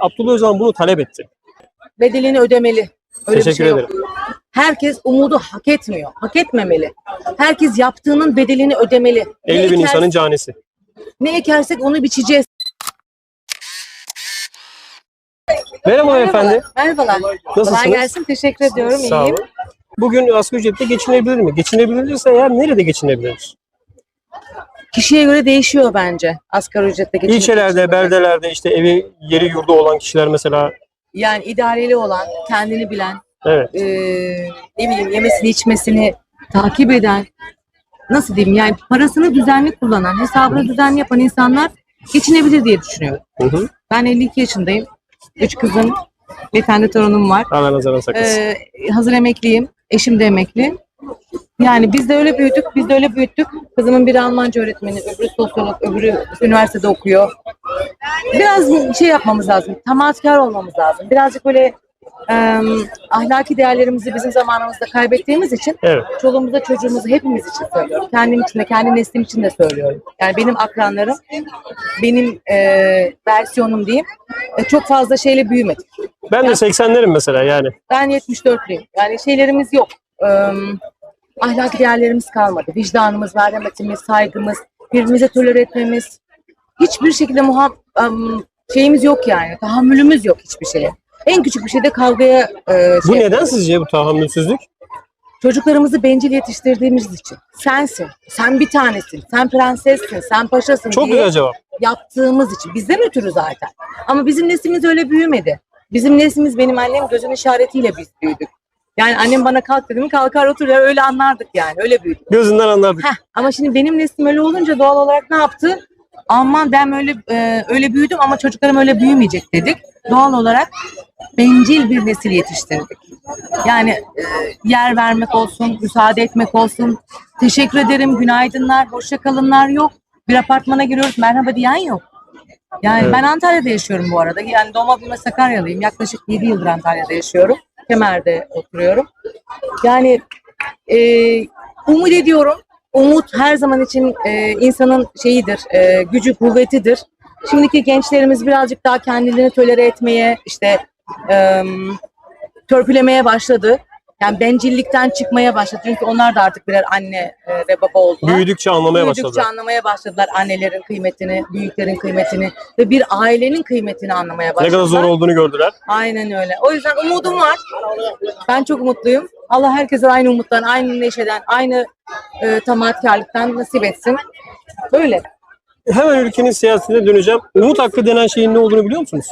Abdullah Öcalan bunu talep etti. bedelini ödemeli. Öyle Teşekkür bir şey yok. ederim. Herkes umudu hak etmiyor. Hak etmemeli. Herkes yaptığının bedelini ödemeli. Ne 50 bin eker- insanın canisi. Ne ekersek onu biçeceğiz. Merhaba efendi. Merhabalar. Nasılsınız? Kolay gelsin. Teşekkür ediyorum. Sağ İyiyim. olun. Bugün asgari ücretle geçinebilir mi? Geçinebilirse eğer nerede geçinebilir? Kişiye göre değişiyor bence asgari ücretle geçinip İlçelerde, beldelerde işte evi, yeri yurdu olan kişiler mesela. Yani idareli olan, kendini bilen, Evet. eee, ne bileyim yemesini içmesini takip eden, nasıl diyeyim yani parasını düzenli kullanan, hesabını düzenli yapan insanlar geçinebilir diye düşünüyorum. Hı hı. Ben 52 yaşındayım. Üç kızım, bir tane torunum var. Allah nazardan saklasın. Ee, hazır emekliyim. Eşim de emekli. Yani biz de öyle büyüdük, biz de öyle büyüttük. Kızımın biri Almanca öğretmeni, öbürü sosyolog, öbürü üniversitede okuyor. Biraz şey yapmamız lazım, tamahkar olmamız lazım. Birazcık böyle e, ahlaki değerlerimizi bizim zamanımızda kaybettiğimiz için Evet. çoluğumuza çocuğumuza hepimiz için söylüyorum. Kendim için de kendi neslim için de söylüyorum. Yani benim akranlarım, benim e, versiyonum diyeyim e, çok fazla şeyle büyümedik. Ben de 80'lerim mesela yani. Ben 74'lüyüm. Yani şeylerimiz yok. Ee, ahlaki değerlerimiz kalmadı. Vicdanımız, merhametimiz, saygımız, birbirimize tolere etmemiz. Hiçbir şekilde muham em, şeyimiz yok yani. Tahammülümüz yok hiçbir şeye. En küçük bir şeyde kavgaya e, Bu şey- neden sizce bu tahammülsüzlük? Çocuklarımızı bencil yetiştirdiğimiz için. Sensin, sen bir tanesin, sen prensessin, sen paşasın Çok diye güzel cevap. yaptığımız için. Bizden ötürü zaten. Ama bizim neslimiz öyle büyümedi. Bizim neslimiz benim annem gözün işaretiyle biz büyüdük. Yani annem bana kalk dedi mi kalkar otur ya öyle anlardık yani öyle büyüdük. Gözünden anlardık. Heh, ama şimdi benim neslim öyle olunca doğal olarak ne yaptı? Aman ben öyle e, öyle büyüdüm ama çocuklarım öyle büyümeyecek dedik. Doğal olarak bencil bir nesil yetiştirdik. Yani e, yer vermek olsun, müsaade etmek olsun. Teşekkür ederim, günaydınlar, hoşça kalınlar yok. Bir apartmana giriyoruz, merhaba diyen yok. Yani Evet. ben Antalya'da yaşıyorum bu arada. Yani doğma büyüme Sakaryalıyım. Yaklaşık 7 yıldır Antalya'da yaşıyorum. Kemer'de oturuyorum. Yani e, umut ediyorum. Umut her zaman için e, insanın şeyidir, e, gücü, kuvvetidir. Şimdiki gençlerimiz birazcık daha kendilerini tolere etmeye, işte e, törpülemeye başladı. Yani bencillikten çıkmaya başladı. Çünkü onlar da artık birer anne e, ve baba oldular. Büyüdükçe anlamaya Büyüdükçe başladılar. anlamaya başladılar annelerin kıymetini, büyüklerin kıymetini ve bir ailenin kıymetini anlamaya Ne başladılar. kadar zor olduğunu gördüler. Aynen öyle. O yüzden umudum var. Ben çok umutluyum. Allah herkese aynı umuttan, aynı neşeden, aynı e, tamatkarlıktan nasip etsin. Böyle. Hemen ülkenin siyasetine döneceğim. Umut hakkı denen şeyin ne olduğunu biliyor musunuz?